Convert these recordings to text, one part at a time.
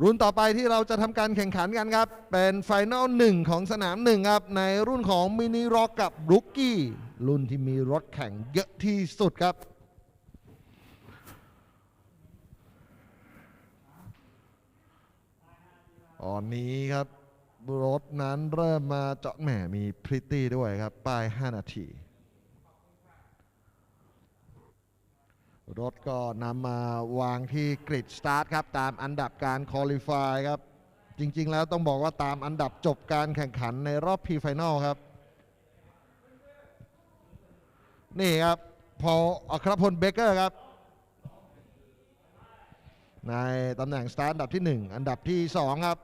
รุ่นต่อไปที่เราจะทำการแข่งขันกันครับ เป็นไฟนอลหนึ่งของสนามหนึ่งครับ ในรุ่นของมินิร็อกกับรุกกี้ รุ่นที่มีรถแข่งเยอะที่สุดครับตอนนี้ครับ รถนั้นเริ่มมาเจาะแหมมีพริตตี้ด้วยครับ ป้าย 5 นาที รถก็นำมาวางที่กริดสตาร์ทครับ ตามอันดับการคอลิฟายครับ จริง ๆ แล้วต้องบอกว่าตามอันดับจบการแข่งขันในรอบพรีไฟนอลครับ นี่ครับ พออัครพลเบเกอร์ครับ ในตำแหน่งสตาร์ทอันดับที่ 1 อันดับที่ 2 ครับ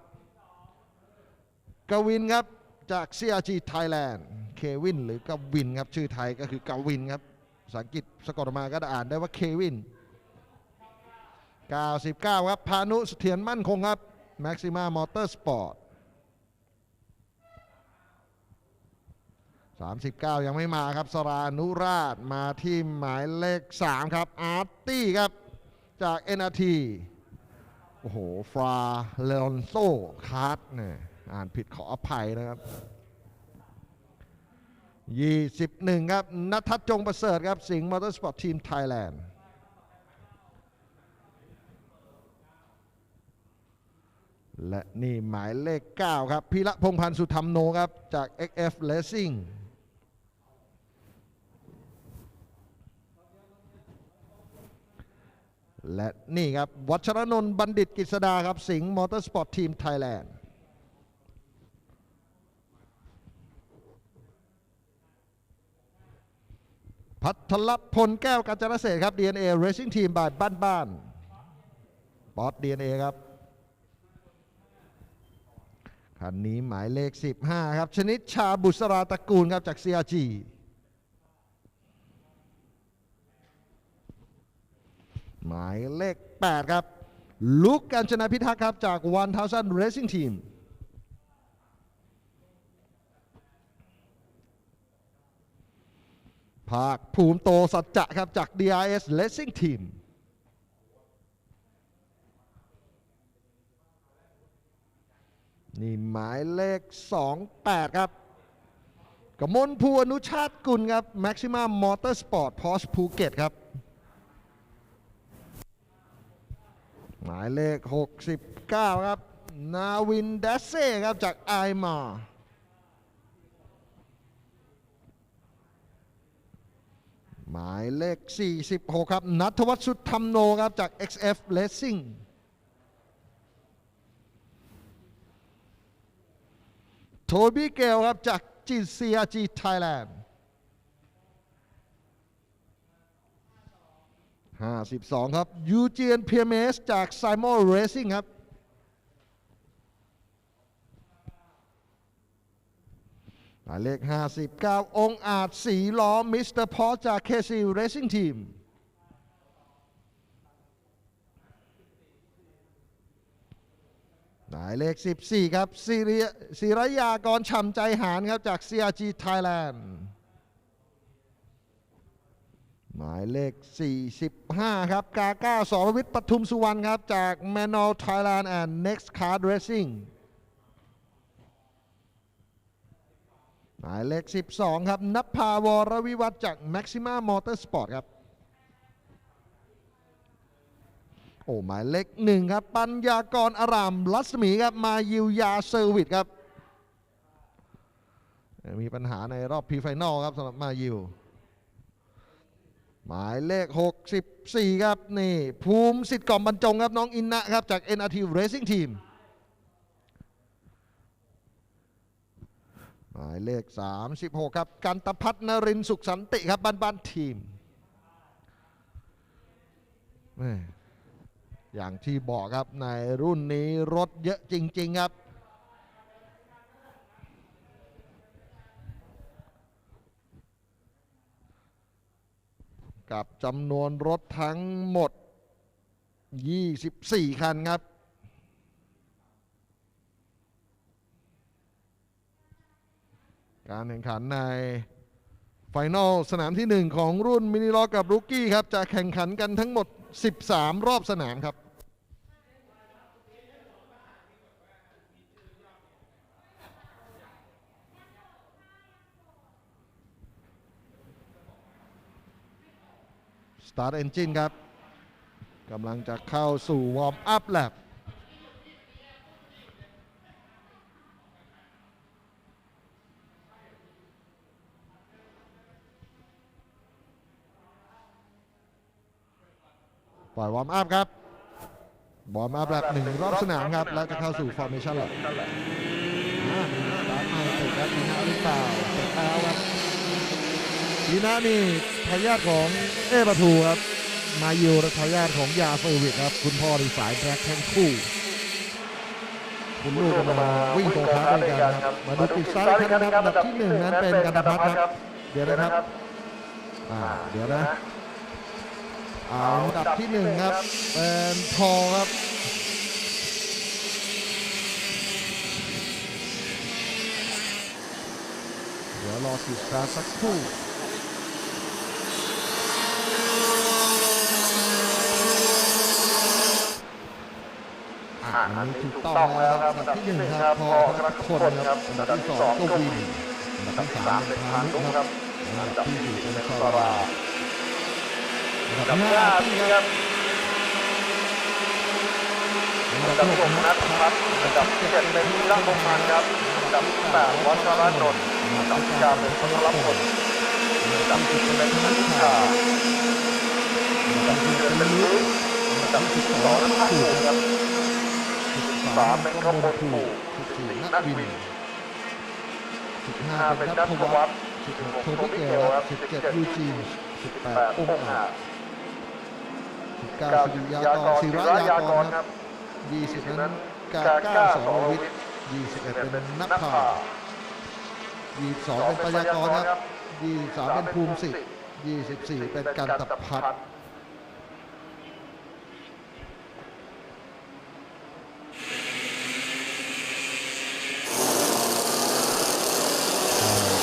กวินครับจาก CRG Thailand เควินหรือกวินครับ ชื่อไทยก็คือกวินครับ ภาษาอังกฤษสะกดออกมาก็อ่านได้ว่าเควิน 99 ครับพานุเสถียรมั่นคงครับ Maxima Motorsport 39 ยังไม่มาครับสรานุราชมาที่หมายเลข 3 ครับ อาร์ตี้ครับ จาก NRT โอ้โห ฟราเลอนโซคาร์ดเนี่ยอ่านผิดขออภัยนะครับ 21 ครับนัทจงประเสริฐครับ สิงห์มอเตอร์สปอร์ตทีมไทยแลนด์และนี่หมายเลข 9 ครับพิระพงพันธ์สุธรรมโนครับ จาก XF Racing และนี่ครับ วัชรนนท์บัณฑิตกฤษดาครับ สิงห์มอเตอร์สปอร์ตทีมไทยแลนด์ พัทรพลแก้วกัญจนเศรษครับ DNA Racing Team บายบ้านบ้านป๊อต DNA ครับคันนี้หมายเลข 15 ครับ ชนิดชาบุษราตระกูลครับจาก CRG หมายเลข 8 ครับ ลุกการชนะพิทักษ์ครับ จาก1000 Racing Team ภาคภูมิโตสัจจะครับจาก DRS Racing Team นี่หมายเลข 28 ครับกมลภูอนุชาติกุลครับ Maxima Motorsport Porsche ภูเก็ตครับ หมายเลข 69 ครับ นาวินเดเซ่ครับจากไอมา หมายเลข 46 ครับนัทวัฒน์สุดธรรมโนครับจาก XF Racing โทบี้เกลครับจากจี CRG Thailand 52 ครับยูเจียนเพียเมสจาก s i m o n Racing ครับ หมายเลข 59 องค์อาจสีล้อมิสเตอร์พอจาก KC Racing Team หมายเลข 14 ครับศิริศิรยากรฉ่ำใจหารครับจาก CRG Thailand หมายเลข 45 ครับ กาก้าสรวิทย์ปทุมสุวรรณครับ จาก m a n o l Thailand and Next Card Racing หมายเลข 12 ครับนับพาวรวิวัฒน์จาก Maxima Motorsport ครับ โอ้หมายเลขหนึ่งครับ ปัญญากรอารามรัศมีครับ มายิวยาเซอร์วิสครับ มีปัญหาในรอบพรีไฟนอลครับสำหรับมายิว หมายเลข 64 ครับ นี่ ภูมิสิทธิ์กล่อมบรรจงครับ น้องอินนะครับ จาก NRT Racing Team หมายเลข 36 ครับ กันตพัฒนรินสุขสันติครับบ้านบ้านทีมอย่างที่บอกครับในรุ่นนี้รถเยอะจริง ๆ ครับกับจำนวนรถทั้งหมด 24 คันครับ การแข่งขันในไฟนอลสนามที่ 1 ของรุ่นมินิล็อกกับรุกกี้ครับ จะแข่งขันกันทั้งหมด 13 รอบสนามครับสตาร์ทเอนจินครับกำลังจะเข้าสู่วอร์มอัพแลบ ปล่อยวอร์มอัพครับวอร์มอัพแลบหนึ่งรอบสนามครับ แล้วจะเข้าสู่ Formation แลบอ่ามีสตาร์ทใหม่ติดแล้วดีนะหรือเปล่าติดแล้วครับดีนะนี่ทายาทของเอปทูครับ มาอยู่ทายาทของยาเซอร์วิสครับ คุณพ่อที่สายแบล็คทั้งคู่คุณลูกก็มาวิ่งตคาร์ดด้วยกันครับ มาดูกิจสตาร์ทกันนะครับอันดับที่หนึ่งนั้นเป็นกันตพัฒครับ เดี๋ยวนะครับ อ่า เดี๋ยวนะ อ่าอันดับที่หนึ่งครับเป็นพอลครับเดี๋ยวรอกิจสตาร์ทสักครู่อ่าอันนี้ถูกต้องแล้วครับอันดับที่หนึ่งครับพอครับคนครับอันดับที่สองก็วินอันดับที่สามเป็นพานุครับอันดับที่สี่เป็นซารา อันดับที่ห้าที่ครับอันดับหกนัทพัฒน์อันดับเจ็ดเป็นวิรัมพงมันครับอันดับแปดวัชรนนท์อันดับเก้าเป็นพลพลอันดับสิบเป็นนัทชาอันดับสิบเอ็ดเป็นลุยอันดับสิบสองนัทภูมิครับสามเป็นขบวนผูสิบสี่นักวินสิบห้าเป็นนัทวัฒน์สิบหกโทมิเกลครับสิบเจ็ดยูจีนสิบแปดองค์อาจ กาสิริยากรศิระยากรครับยี่สิบนั้นกาก้าสรวิทย์ยี่สิบเอ็ดเป็นนักพายี่สิบสองเป็นปัญญากรครับยี่สิบสามเป็นภูมิสิทธิ์ยี่สิบสี่เป็นกันตพัฒน์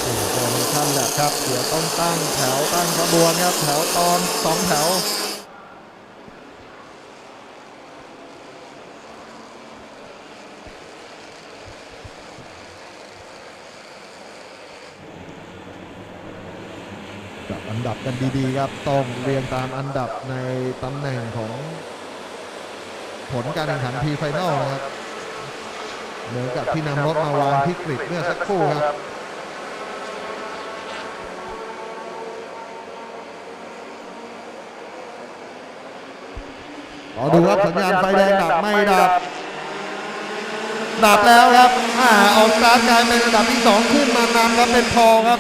สี่ฟอร์เมชั่นแหละครับ เดี๋ยวต้องตั้งแถวตั้งขบวนครับ แถวตอนสองแถว จับอัน ดับกันดีๆครับ ต้องเรียงตามอันดับในตำแหน่งของ ผลการแข่งขันพีไฟนอลนะครับเหมือนกับที่นำรถมาวางที่กริดเมื่อสักครู่ครับขอดูครับสัญญาณไฟแดงดับไม่ดับ ดับแล้วครับอ่าออกสตาร์ทกลายเป็นอันดับที่ 2 ขึ้นมานำครับเป็นพอครับ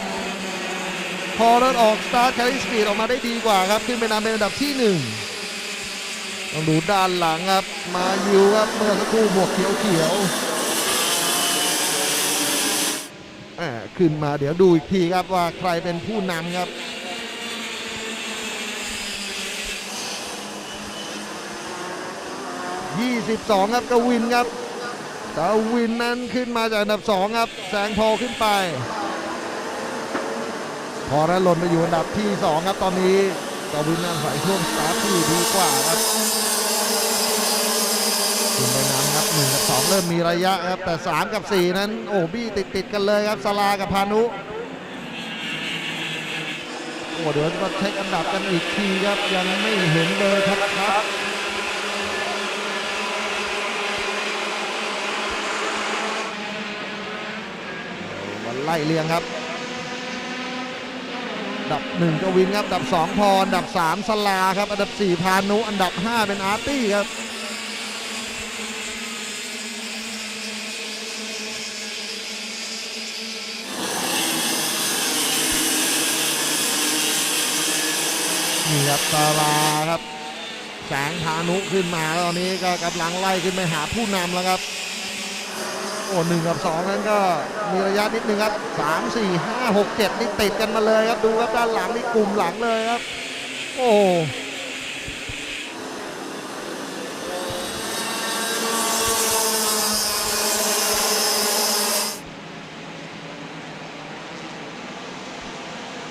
พอรถออกสตาร์ทแคริสปีดออกมาได้ดีกว่าครับ ขึ้นไปนำเป็นอันดับที่ 1 ต้องดูด้านหลังครับ มาอยู่ครับ เมื่อสักครู่หมวกเขียวเขียวอ่าขึ้นมาเดี๋ยวดูอีกทีครับว่าใครเป็นผู้นำครับ22ครับกวินครับกวินนั้นขึ้นมาจากอันดับ2ครับ แสงพอขึ้นไป พอแล้วหล่นไปอยู่อันดับที่ 2 ครับตอนนี้กวินนั้นใส่ช่วงสตาร์ทที่ดีกว่าครับขึ้นไปนำครับ1กับ2เริ่มมีระยะครับ แต่ 3 กับ 4 นั้น โอ้บี้ติดติดกันเลยครับสลากับพานุโอ้เดี๋ยวก็เช็คอันดับกันอีกทีครับ ยังไม่เห็นเลยครับครับไล่เรียงครับ ดับหนึ่งกวินครับดับสองพรดับสามสลาครับ อันดับสี่พานุ อันดับห้าเป็นอาร์ตี้ครับนี่ครับสลาครับแสงพานุขึ้นมาตอนนี้ก็กำลังไล่ขึ้นไปหาผู้นำแล้วครับ อ้หนึ่งกับสองนั้นก็มีระยะนิดนึงครับสามสี่ห้าหกเจ็ดนี่ติดกันมาเลยครับดูครับด้านหลังนี่กลุ่มหลังเลยครับ โอ้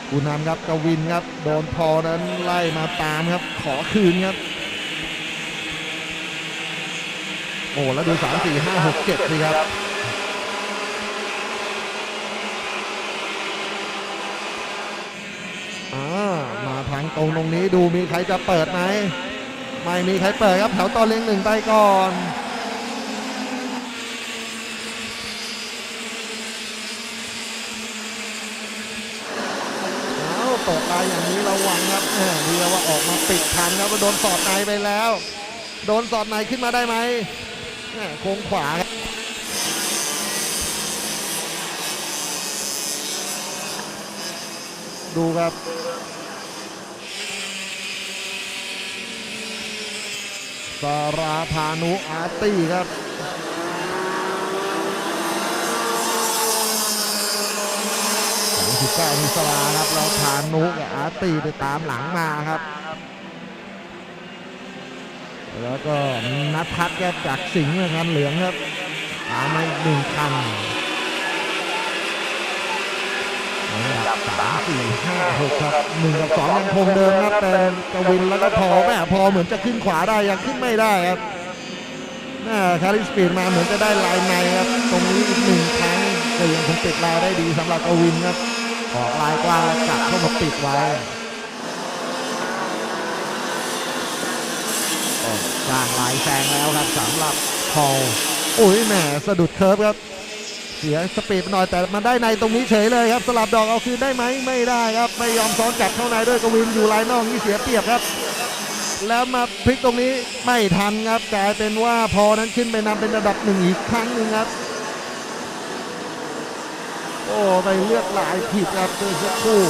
ผู้นำครับกวินครับ โดนพอนั้นไล่มาตามครับ ขอคืนครับ โอ้ แล้วดูสามสี่ห้าหกเจ็ดสิครับ อ่า มาทาง ตรงตรงนี้ดูมีใครจะเปิดไหมไม่มีใครเปิดครับแถวต่อเลี้ยงหนึ่งไปก่อนเอาเปิดลายอย่างนี้ระวังครับเรียว่าออกมาปิดทันครับโดนสอดในไปแล้ว โดนสอดในขึ้นมาได้ไหมแหมโค้งขวาครับดูครับ สราพานุอาร์ตี้ครับสองสิบเก้ามิสลาครับเราพานุกับอาร์ตี้ไปตามหลังมาครับ แล้วก็นัทพัฒน์ครับจากสิงห์นะครับเหลืองครับตามมาอีกหนึ่งคัน อันดับสามสี่ห้าหกครับหนึ่งกับสองยังคงเดิมครับเป็นกวินแล้วก็พอแม่พอเหมือนจะขึ้นขวาได้ยังขึ้นไม่ได้ครับน้าคาริสปีดมาเหมือนจะได้ลายในครับตรงนี้อีกหนึ่งครั้งก็ยังคงปิดลายได้ดีสำหรับกวินครับออกลายกว้างแล้วกลับเข้ามาปิดไว้สร้างลายแซงแล้วครับสำหรับพอลอุ้ยแหมสะดุดเคิร์ฟครับ สียสปีดไปหน่อยแต่มันได้ในตรงนี้เฉยเลยครับ สลับดอกเอาคืนได้ไหมไม่ได้ครับ ไม่ยอมซ้อนกลับเข้าในด้วยกวินอยู่ลายนอกนี่เสียเปรียบครับ แล้วมาพลิกตรงนี้ไม่ทันครับกลายเป็นว่าพอนั้นขึ้นไปนำเป็นระดับหนึ่งอีกครั้งหนึ่งครับ โอ้ไปเลือกลายผิดครับเจอสักคู่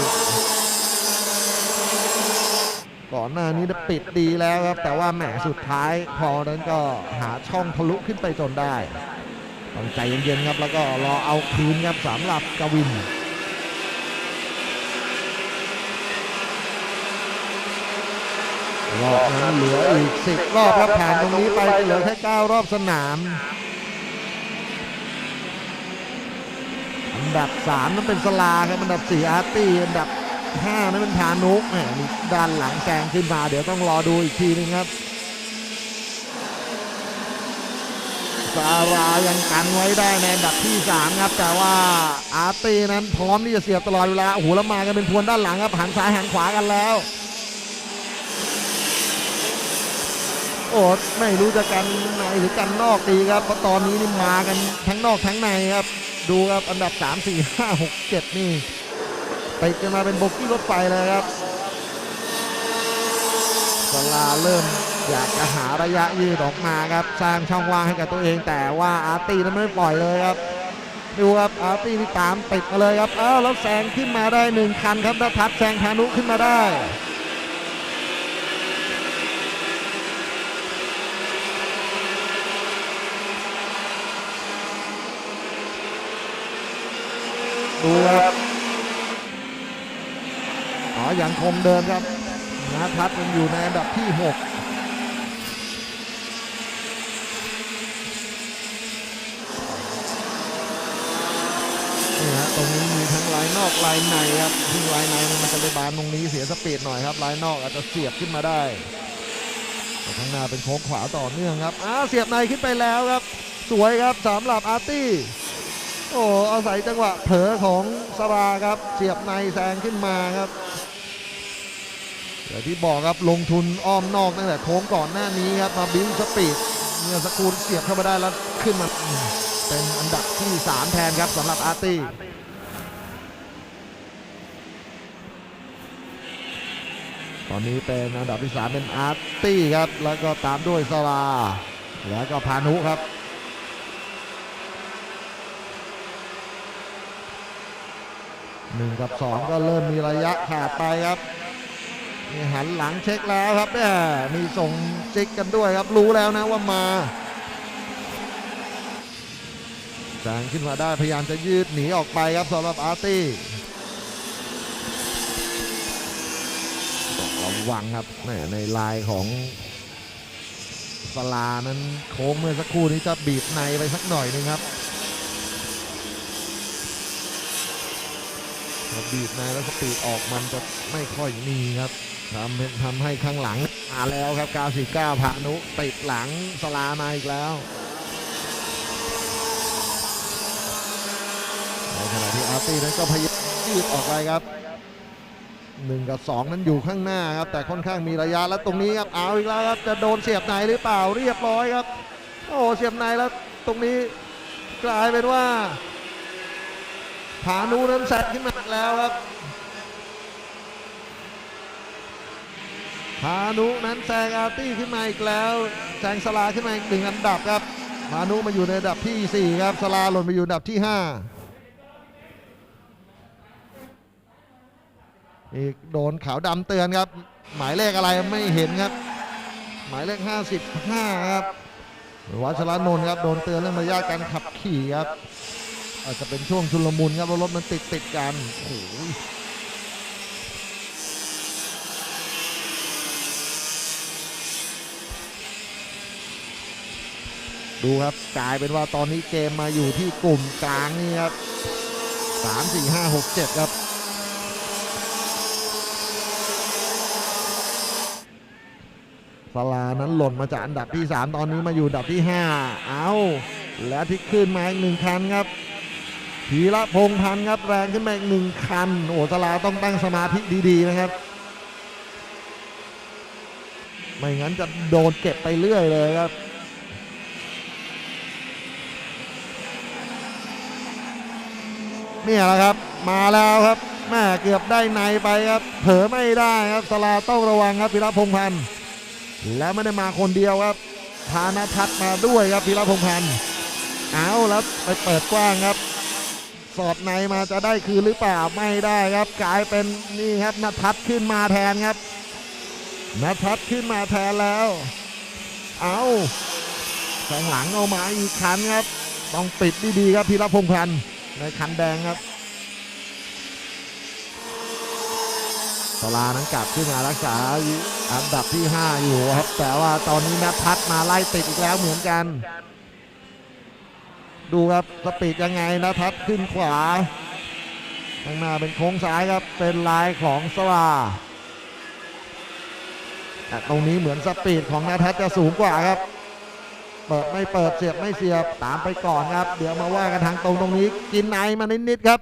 ก่อนหน้านี้ได้ปิดดีแล้วครับ แต่ว่าแหมสุดท้ายพอนั้นก็หาช่องทะลุขึ้นไปจนได้ ต้องใจเย็นๆครับ แล้วก็รอเอาคืนครับสำหรับกวินรอบนั้นเหลืออีก10รอบครับผ่านตรงนี้ไปเหลือแค่9รอบสนามอันดับ3นั้นเป็นสลาครับอันดับ4อาร์ตี้อันดับ5นั้นเป็นพานุกแหมมีด้านหลังแซงขึ้นมา เดี๋ยวต้องรอดูอีกทีนึงครับ ซารายังกันไว้ได้ในอันดับที่ 3 ครับ แต่ว่าอาร์ตี้นั้นพร้อมที่จะเสียบตลอดเวลาโอ้โหแล้วมากันเป็นพวนด้านหลังครับหันซ้ายหันขวากันแล้ว โอ้ไม่รู้จะกันในหรือกันนอกดีครับเพราะตอนนี้นี่มากันทั้งนอกทั้งในครับ ดูครับอันดับ 3 4 5 6 7 นี่ติดกันมาเป็นโบกี้รถไฟเลยครับสลาเริ่ม อยากจะหาระยะยืดออกมาครับสร้างช่องว่างให้กับตัวเอง แต่ว่าอาร์ตี้นั้นไม่ปล่อยเลยครับดูครับอาร์ตี้นี่ตามติดมาเลยครับอ้าแล้วแซงขึ้นมาได้หนึ่งคันครับนทัศแซงพานุขึ้นมาได้ดูครับอ๋ออยังคงเดิมครับนาทัศน์ยังอยู่ในอันดับที่ 6 นี่ฮะ ตรงนี้มีทั้งลายนอกลายในครับซึ่ลายในมันจะไปบานตรงนี้เสียสปีดหน่อยครับลายนอกอาจจะเสียบขึ้นมาได้ข้างหน้าเป็นโค้งขวาต่อเนื่องครับอ้าเสียบในขึ้นไปแล้วครับ สวยครับสำหรับอาร์ตี้โอ้อาศัยจังหวะเผลอของสราครับ เสียบในแซงขึ้นมาครับอย่างที่บอกครับลงทุนอ้อมนอกตั้งแต่โค้งก่อนหน้านี้ครับมาบิ้วสปีดเมื่อสกครูเสียบเข้ามาได้แล้วขึ้นมาเป็นอันดับที่ 3 แทนครับสำหรับอาร์ตี้ อนนี้เป็นอันดับที่3เป็นอาร์ตี้ครับ แล้วก็ตามด้วยสลา แล้วก็พานุครับหนึ่งกับสองก็เริ่มมีระยะขาดไปครับนี่หันหลังเช็คแล้วครับแหมมีส่งซิกกันด้วยครับรู้แล้วนะว่ามาแซงขึ้นมาได้พยายามจะยืดหนีออกไปครับสำหรับอาร์ตี้ต้อง ระวังครับในลายของสลานั้นโค้งเมื่อสักครู่นี้จะบีบในไปสักหน่อยหนึงครับบีบในแล้วสปีดออกมันจะไม่ค่อยมีครับทำทำให้ข้างหลังมาแล้วครับ 99พานุติดหลังสลามาอีกแล้วในขณะที่อาร์ตี้นั้นก็พยายามยืดออกไปครับ 1 กับ 2 นั้นอยู่ข้างหน้าครับ แต่ค่อนข้างมีระยะแล้วตรงนี้ครับเอาอีกแล้วครับจะโดนเสียบในหรือเปล่าเรียบร้อยครับ โอ้เสียบในแล้วตรงนี้กลายเป็นว่าผานูนั้นแซงขึ้นมาแล้วครับพานุนั้นแซงอาร์ตี้ขึ้นมาอีกแล้วแซงสลาขึ้นมาอีกหนึ่งอันดับครับพานุมาอยู่ในอันดับที่ 4 ครับสลาหล่นไปอยู่อันดับที่ 5 อีกโดนขาวดำเตือนครับ หมายเลขอะไรไม่เห็นครับ หมายเลข 55 ครับวัชรนนท์ครับโดนเตือนเรื่องมารยาทการขับขี่ครับ อาจจะเป็นช่วงชุลมุนครับเพราะรถมันติดติดกันโอ้โหดูครับกลายเป็นว่าตอนนี้เกมมาอยู่ที่กลุ่มกลางนี่ครับสามสี่ห้าหกเจ็ดครับ สลานั้นหล่นมาจากอันดับที่ 3 ตอนนี้มาอยู่อันดับที่ 5 เอาและที่ขึ้นมาอีกหนึ่งคันครับธีระพงษ์พันธ์ครับแรงขึ้นมาอีกหนึ่งคันโอ้สลาต้องตั้งสมาธิดีๆนะครับ ไม่งั้นจะโดนเก็บไปเรื่อยเลยครับเนี่ยแหละครับมาแล้วครับแม่เกือบได้ในไปครับ เผลอไม่ได้ครับสลาต้องระวังครับธีระพงษ์พันธ์ แล้วไม่ได้มาคนเดียวครับพานาทัศน์มาด้วยครับพีระพงพันธ์เอาแล้วไปเปิดกว้างครับ สอดในมาจะได้คืนหรือเปล่าไม่ได้ครับ กลายเป็นนี่ครับนาทัศน์ขึ้นมาแทนครับนาทัศน์ขึ้นมาแทนแล้ว เอาแสงหลังเอามาอีกคันครับ ต้องปิดดีๆครับพีระพงพันธ์ในคันแดงครับ สลานั้นกลับขึ้นมารักษาอันดับที่ 5 อยู่ครับ แต่ว่าตอนนี้นัทพัฒน์มาไล่ติดอีกแล้วเหมือนกัน ดูครับสปีดยังไงนัทพัฒน์ขึ้นขวาข้างหน้าเป็นโค้งซ้ายครับเป็นลายของสลาแต่ตรงนี้เหมือนสปีดของนัทพัฒน์จะสูงกว่าครับ เปิดไม่เปิดเสียบไม่เสียบตามไปก่อนครับ เดี๋ยวมาว่ากันทางตรงตรงนี้ กินไอมานิดๆครับ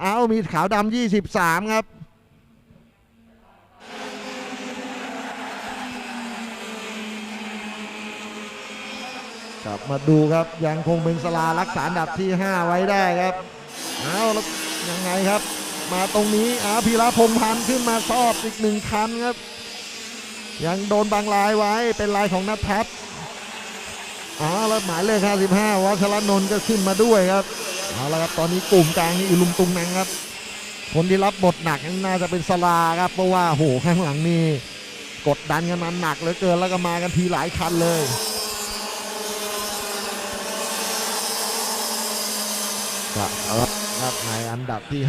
เอามีขาวดำ23 ครับับมาดูครับยังคงเป็นสลารักษาอันดับที่ 5 ไว้ได้ครับเอาแล้วยังไงครับ มาตรงนี้อาพีระพงพันธ์ขึ้นมาซอบอีกหนึ่งคันครับ ยังโดนบางลายไว้เป็นลายของนัทพัฒน์อ๋อแล้วหมายเลข55วัชรนนท์ก็ขึ้นมาด้วยครับเอาละครับตอนนี้กลุ่มกลางนี่อิลุมตุงนังครับ คนที่รับบทหนักน่าจะเป็นสลาครับเพราะว่าโหข้างหลังนี่กดดันกันมาหนักเหลือเกินแล้วก็มากันทีหลายคันเลย ครับในอันดับที่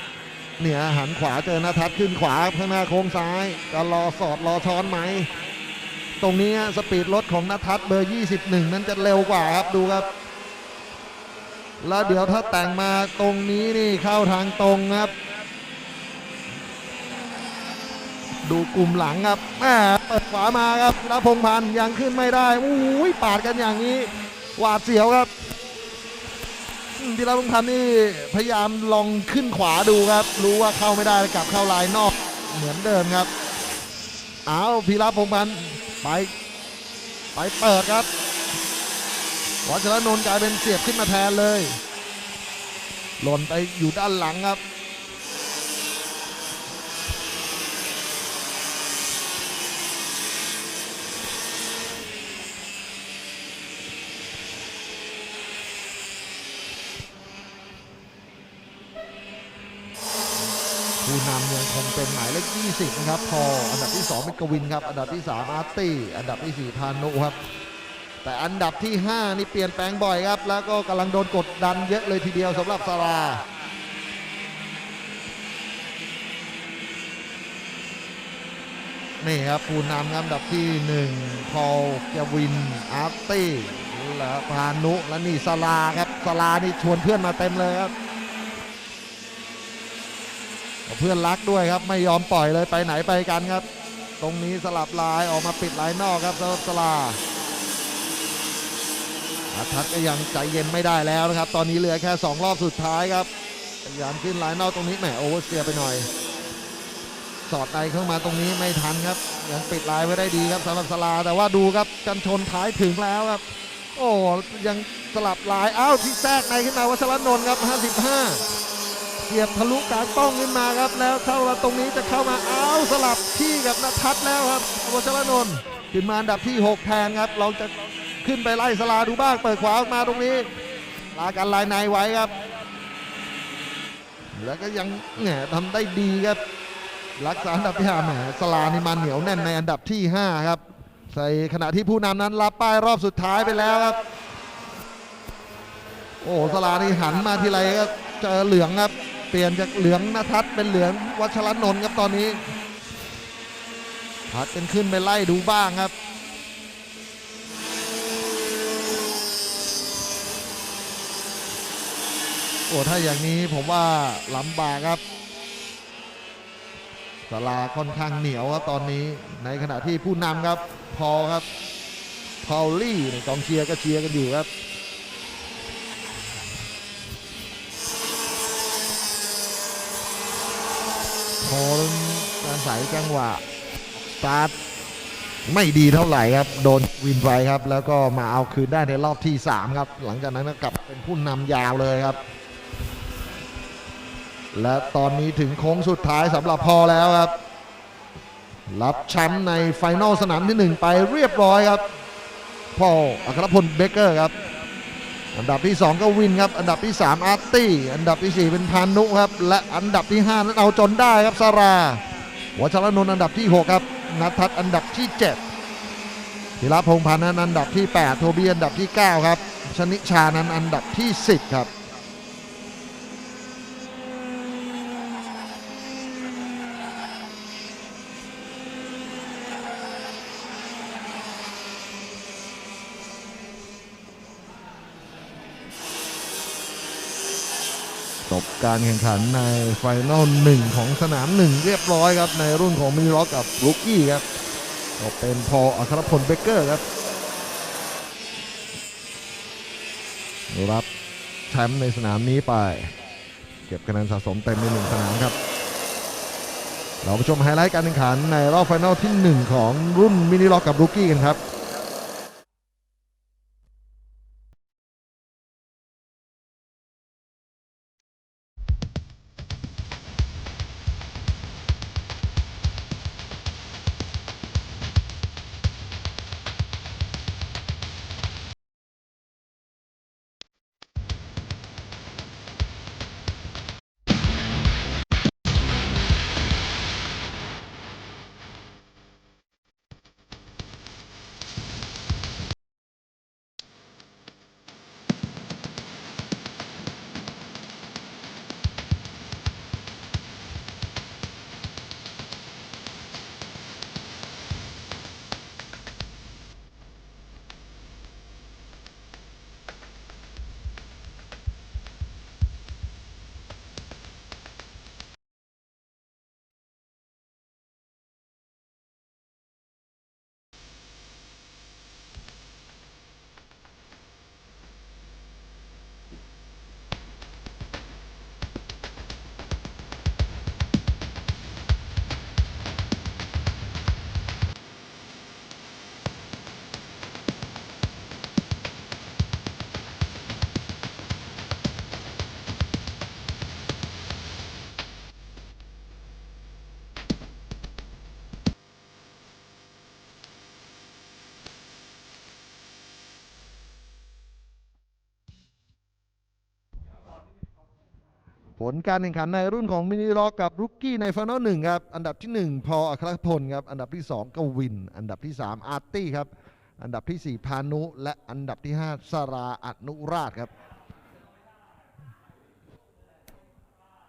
5เนี่ยหันขวาเจอนาทัศน์ขึ้นขวาข้างหน้าโค้งซ้ายก็รอสอดรอช้อนไหม ตรงนี้สปีดรถของนาทัศน์เบอร์ 21 นั้นจะเร็วกว่าครับดูครับ แล้วเดี๋ยวถ้าแต่งมาตรงนี้นี่เข้าทางตรงครับ ดูกลุ่มหลังครับแม่เปิดขวามาครับแล้วพงพันยังขึ้นไม่ได้อุ้ยปาดกันอย่างนี้ หวาดเสียวครับ ธีรพงษ์พันธ์นี่พยายามลองขึ้นขวาดูครับ รู้ว่าเข้าไม่ได้กลับเข้าลายนอกเหมือนเดิมครับ เอาพีระพงษ์พันธ์ไป ไปเปิดครับวัชรนนท์กลายเป็นเสียบขึ้นมาแทนเลย หล่นไปอยู่ด้านหลังครับ ผู้นำยังคงเป็นหมายเลข 20 นะครับ พออันดับที่ 2 เป็นกวินครับ อันดับที่ 3 อาร์ตี้ อันดับที่ 4 พานุครับ แต่อันดับที่ 5 นี่เปลี่ยนแปลงบ่อยครับ แล้วก็กำลังโดนกดดันเยอะเลยทีเดียวสำหรับสารานี่ครับผู้นำครับอันดับที่ 1 พอลกวิน อาร์ตี้และพานุ และนี่สลาครับสลานี่ชวนเพื่อนมาเต็มเลยครับ เพื่อนรักด้วยครับไม่ยอมปล่อยเลยไปไหนไปกันครับ ตรงนี้สลับลายออกมาปิดลายนอกครับสำหรับสลาอาทัศก็ยังใจเย็นไม่ได้แล้วนะครับ ตอนนี้เหลือแค่ 2 รอบสุดท้ายครับพยายามขึ้นลายนอกตรงนี้แหมโอเวอร์เซียไปหน่อย สอดในเข้ามาตรงนี้ไม่ทันครับ ยังปิดลายไว้ได้ดีครับสำหรับสลา แต่ว่าดูครับกันชนท้ายถึงแล้วครับ โอ้ยังสลับลายอ้าวที่แทรกในขึ้นมาวัชรนนท์ครับ 55 เสียบทะลุกลางป้องขึ้นมาครับแล้วเข้ามาตรงนี้จะเข้ามาอ้าวสลับที่กับนทัศแล้วครับวชรนนท์ขึ้นมาอันดับที่ 6 แทนครับ เราจะขึ้นไปไล่สลาดูบ้างเปิดขวาออกมาตรงนี้ ลากันลายในไว้ครับ แล้วก็ยังแหมทำได้ดีครับ รักษาอันดับที่ห้าแหมสลานี่มาเหนียวแน่นในอันดับที่ 5 ครับใส่ขณะที่ผู้นำนั้นรับป้ายรอบสุดท้ายไปแล้วครับ โอ้สลานี่หันมาทีไรก็ เจอเหลืองครับ เปลี่ยนจากเหลืองนทัศเป็นเหลืองวัชรนนท์ครับตอนนี้พัดกันขึ้นไปไล่ดูบ้างครับโอ้ถ้าอย่างนี้ผมว่าลำบากครับสลาค่อนข้างเหนียวครับตอนนี้ในขณะที่ผู้นำครับ พอครับพอลลี่เนี่ยกองเชียร์ก็เชียร์กันอยู่ครับ พออาศัยจังหวะสตาร์ทไม่ดีเท่าไหร่ครับ โดนวินไปครับ แล้วก็มาเอาคืนได้ในรอบที่ 3 ครับ หลังจากนั้นก็กลับเป็นผู้นำยาวเลยครับ และตอนนี้ถึงโค้งสุดท้ายสำหรับพอแล้วครับ รับแชมป์ในไฟนอลสนามที่ 1 ไปเรียบร้อยครับพอลอัครพลเบเกอร์ครับ อันดับที่ 2 ก็วินครับ อันดับที่ 3 อาร์ตี้ อันดับที่ 4 เป็นพานุครับ และอันดับที่ 5 นั้นเอาจนได้ครับสาราวัชรนนท์อันดับที่ 6 ครับนัททัศน์อันดับที่ 7ธีรพงษ์พันธ์นั้นอันดับที่ 8 โทบี้อันดับที่ 9 ครับชนิชานั้นอันดับที่ 10 ครับ จบการแข่งขันในไฟนอลหนึ่งของสนามหนึ่งเรียบร้อยครับ ในรุ่นของมินิล็อกกับลูกี้ครับก็เป็นพออัครพลเบเกอร์ครับรับแชมป์ในสนามนี้ไป เก็บคะแนนสะสมเต็มในหนึ่งสนามครับ เราไปชมไฮไลท์การแข่งขันในรอบไฟนอลที่ 1 ของรุ่นมินิล็อกกับลูกี้กันครับ ลการแข่งขันในรุ่นของมินิล็อกกับรุกกี้ในฟานอลหนึ่งครับ อันดับที่ 1 พออัครพลครับ อันดับที่ 2 กวิน อันดับที่ 3 อาร์ตี้ครับ อันดับที่ 4 พานุ และอันดับที่ 5 สราอนุราชครับ